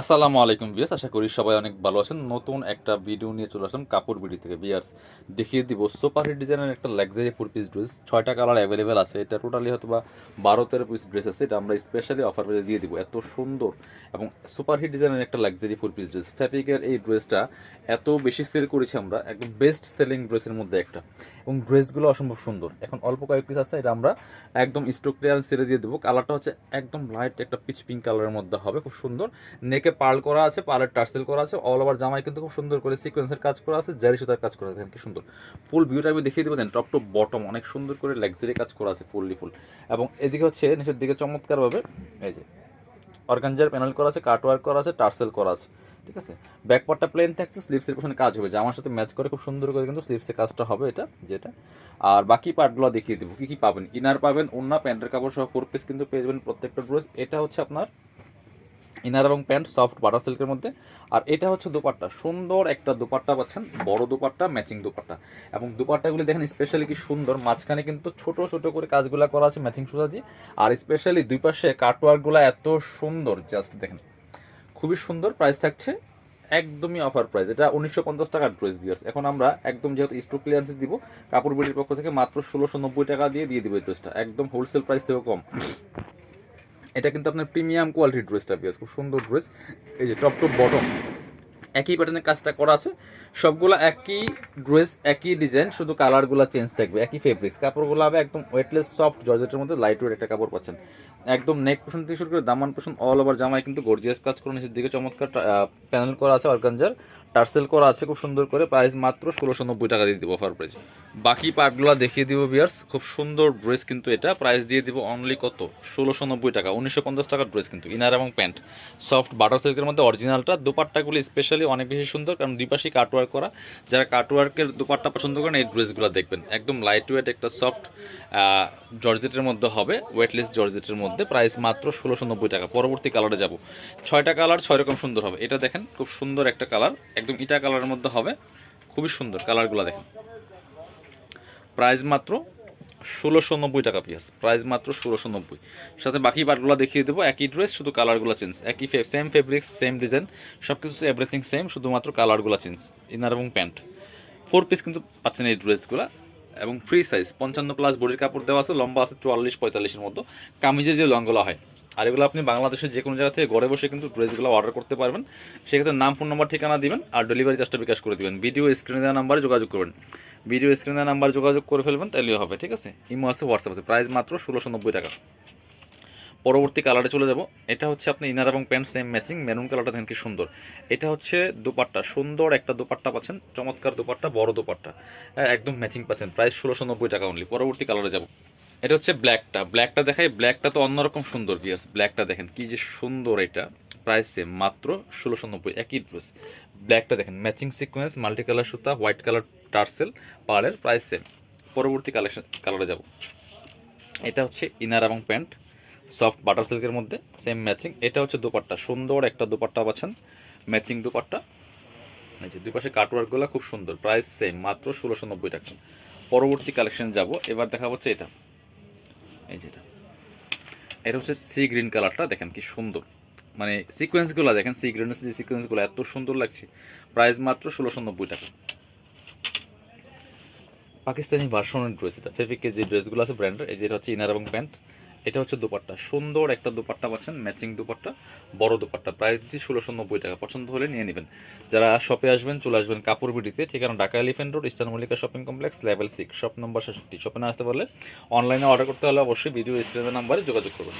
আসসালামু আলাইকুম বিয়াস আশা করি সবাই অনেক ভালো আছেন। নতুন একটা ভিডিও নিয়ে চলে আসলাম কাপড় বিডি থেকে। বিয়ার্স দেখিয়ে দিব সুপার ডিজাইনের একটা লাক্সারি ফোর পিস ড্রেস ছয়টা কালার অ্যাভেলেবেল আছে। এটা টোটালি হয়তো বা বারো তেরো পিস ড্রেস আছে। এটা আমরা স্পেশালি অফার পেজে দিয়ে দিব। এত সুন্দর এবং সুপার হিট ডিজাইনের একটা লাক্সারি ফোর পিস ড্রেস ফ্যাব্রিকের এই ড্রেসটা এত বেশি সেল করেছি আমরা, একদম বেস্ট সেলিং ড্রেসের মধ্যে একটা। এবং ড্রেসগুলো অসম্ভব সুন্দর। এখন অল্প কয়েক পিস আছে, এটা আমরা একদম স্টক ক্লিয়ারেন্স ছেড়ে দিয়ে দেবো। কালারটা হচ্ছে একদম লাইট একটা পিচ পিঙ্ক কালারের মধ্যে হবে, খুব সুন্দর। নেকে পার্ল করা আছে, পার্লের টার্সেল করা আছে অল ওভার জামাই কিন্তু খুব সুন্দর করে সিকোয়েন্সের কাজ করা আছে, জারি সুতার কাজ করা আছে কি সুন্দর। ফুল ভিউটা আমি দেখিয়ে দেবো দেন টপ টু বটম অনেক সুন্দর করে লাক্সারি কাজ করা আছে ফুললি ফুল এবং এদিকে হচ্ছে নিচের দিকে চমৎকারভাবে, এই যে অর্গানজার প্যানেল করা আছে কাট ওয়ার্ক করা আছে, টার্সেল করা আছে, ঠিক আছে? ব্যাক পার্টটা প্লেন থাকছে স্লিপসের পেছনে কাজ হবে, জামার সাথে ম্যাচ করে খুব সুন্দর করে কিন্তু স্লিপসের কাজটা হবে এটা, যেটা। আর বাকি পার্টগুলো দেখিয়ে দেবো, কী কী পাবেন? ইনার পাবেন ওন্না প্যান্টের কাপড় সহ ফোর পিস কিন্তু পেয়ে যাবেন প্রত্যেকটা ড্রেস এটা হচ্ছে আপনার ইনার এবং প্যান্ট, সফট বাটার সিল্কের মধ্যে। আর এটা হচ্ছে দোপাট্টা। সুন্দর একটা দোপাট্টা পাচ্ছেন, বড় দোপাট্টা, ম্যাচিং দোপাট্টা। এবং দোপাট্টাগুলি দেখেন স্পেশালি কি সুন্দর, মাঝখানে কিন্তু ছোট ছোট করে কাজগুলো করা আছে ম্যাচিং সুতা দিয়ে। আর স্পেশালি দুই পাশে কাটওয়ার্কগুলো এত সুন্দর জাস্ট দেখেন। খুবই সুন্দর প্রাইস থাকছে একদমই অফার প্রাইস এটা উনিশশো পঞ্চাশ টাকার ড্রেস বিয়ার্স এখন আমরা একদম যেহেতু স্টক ক্লিয়ারেন্সে দিব, কাপড় বিড়ির পক্ষ থেকে মাত্র ষোলোশো নব্বই টাকা দিয়ে দিয়ে দিব এই ড্রেসটা একদম হোলসেল প্রাইস থেকেও কম। এটা কিন্তু আপনার প্রিমিয়াম কোয়ালিটির ড্রেসটা পেয়েছে খুব সুন্দর ড্রেস এই যে টপ টু বটম একই প্যাটার্নের কাজটা করা আছে। সবগুলো একই ড্রেস একই ডিজাইন শুধু কালারগুলো চেঞ্জ থাকবে, একই ফেব্রিক্স কাপড়গুলো হবে একদম ওয়েটলেস সফট জর্জেটের মধ্যে লাইট ওয়েট একটা কাপড় পাচ্ছেন। একদম নেক পোষণ থেকে শুরু করে দামান পোষণ অল ওভার জামায় কিন্তু গর্জিয়াস কাজ করে নিচের দিকে চমৎকার প্যানেল করা আছে অর্গানজার। টার্সেল করা আছে খুব সুন্দর করে। প্রাইস মাত্র ষোলোশো নব্বই টাকা দিয়ে দিব অফার প্রাইস বাকি পার্টগুলো দেখিয়ে দিব বিয়ার্স খুব সুন্দর ড্রেস কিন্তু এটা। প্রাইস দিয়ে দিব অনলি কত? ষোলোশো নব্বই টাকা। উনিশশো পঞ্চাশ টাকার ড্রেস কিন্তু ইনার এবং প্যান্ট সফট বাটার সিল্কের মধ্যে অরিজিনালটা দুপাট্টাগুলি স্পেশালি অনেক বেশি সুন্দর কারণ দুই পাশেই কাটওয়ার্ক করা। যারা কাটওয়ার্কের দুপাট্টা পছন্দ করেন, এই ড্রেসগুলো দেখবেন। একদম লাইট ওয়েট একটা সফট জর্জেটের মধ্যে হবে। ওয়েটলেস জর্জেটের মধ্যে প্রাইস মাত্র ষোলোশো নব্বই টাকা। পরবর্তী কালারে যাব। ছয়টা কালার ছয় রকম সুন্দর হবে। এটা দেখেন, খুব সুন্দর একটা কালার একদম ইটা কালারের মধ্যে হবে। খুবই সুন্দর কালারগুলো দেখেন। প্রাইস মাত্র ষোলোশো নব্বই টাকা পিয়াস প্রাইস মাত্র ষোলোশো নব্বই সাথে বাকি পার্টগুলো দেখিয়ে দেবো। একই ড্রেস শুধু কালারগুলো চেঞ্জ একই সেম ফেব্রিক্স সেম ডিজাইন সব কিছু এভরিথিং সেম শুধুমাত্র কালারগুলো চেঞ্জ ইনার এবং প্যান্ট ফোর পিস কিন্তু পাচ্ছেন এই ড্রেসগুলো এবং ফ্রি সাইজ পঞ্চান্ন প্লাস বডির কাপড় দেওয়া আছে, লম্বা আছে চুয়াল্লিশ, পঁয়তাল্লিশের মতো। কামিজের যে লংগুলো হয়, আর এগুলো আপনি বাংলাদেশের যে কোনো জায়গা থেকে ঘরে বসে কিন্তু ড্রেসগুলো অর্ডার করতে পারবেন। সেক্ষেত্রে নাম ফোন নম্বর ঠিকানা দিবেন আর ডেলিভারি চার্জটা বিকাশ করে দিবেন। ভিডিও স্ক্রিনে দেওয়া নাম্বারে যোগাযোগ করবেন। ভিডিও স্ক্রিনে দেওয়া নাম্বার যোগাযোগ করে ফেলবেন তাহলেও হবে, ঠিক আছে? ইমো আছে হোয়াটসঅ্যাপ আছে প্রাইস মাত্র ষোলোশো নব্বই টাকা। পরবর্তী কালারে চলে যাব। এটা হচ্ছে আপনি ইনার এবং প্যান্ট সেম ম্যাচিং মেরুন কালারটা দেখেন কি সুন্দর। এটা হচ্ছে দোপাট্টা সুন্দর একটা দোপাট্টা পাচ্ছেন চমৎকার দোপাট্টা বড় দোপাট্টা। হ্যাঁ, একদম ম্যাচিং পাচ্ছেন প্রাইস ষোলোশো নব্বই টাকা অনলি পরবর্তী কালারে যাব। এটা হচ্ছে ব্ল্যাকটা ব্ল্যাকটা দেখাই ব্ল্যাকটা তো অন্যরকম সুন্দর বিয়াস ব্ল্যাকটা দেখেন কি যে সুন্দর এটা। প্রাইস সেম মাত্র ষোলোশো নব্বই একই ড্রেস ব্ল্যাকটা দেখেন ম্যাচিং সিকোয়েন্স মাল্টি কালার সুতা হোয়াইট কালার টার্সেল পাড়ের প্রাইস সেম পরবর্তী কালেকশন কালারে যাব। এটা হচ্ছে ইনার এবং প্যান্ট সফট বাটার সিল্কের মধ্যে সেম ম্যাচিং এটা হচ্ছে দোপাট্টা, সুন্দর একটা দোপাট্টা পাচ্ছেন ম্যাচিং দোপাট্টা। এই যে দুই পাশে কাটওয়ার্কগুলো খুব সুন্দর প্রাইস সেম মাত্র ষোলোশো নব্বই টাকা। পরবর্তী কালেকশন যাব, এবার দেখা হচ্ছে এটা। এই যেটা এটা। এটা হচ্ছে সি গ্রিন কালারটা দেখেন কি সুন্দর। মানে সিকোয়েন্সগুলো দেখেন সি গ্রিনের যে সিকোয়েন্সগুলো এত সুন্দর লাগছে। প্রাইস মাত্র ষোলোশো নব্বই টাকা। পাকিস্তানি ভার্সনের ড্রেস এটা ফেভিকের যে ড্রেসগুলো আছে ব্র্যান্ডের এই যেটা হচ্ছে ইনার এবং প্যান্ট এটা হচ্ছে দুপাট্টা। সুন্দর একটা দুপাট্টা পাচ্ছেন ম্যাচিং দুপাট্টা, বড় দুপাট্টা। প্রাইস দিচ্ছি ষোলোশো নব্বই টাকা, পছন্দ হলে নিয়ে নেবেন। যারা শপে আসবেন, চলে আসবেন কাপড় বিডিতে ঠিকানা Dhaka elephant road eastern Mallika shopping complex level six shop number সাতষট্টি শপে না আসতে পারলে অনলাইনে অর্ডার করতে হলে অবশ্যই ভিডিও স্ক্রিনের নাম্বারে যোগাযোগ করবেন।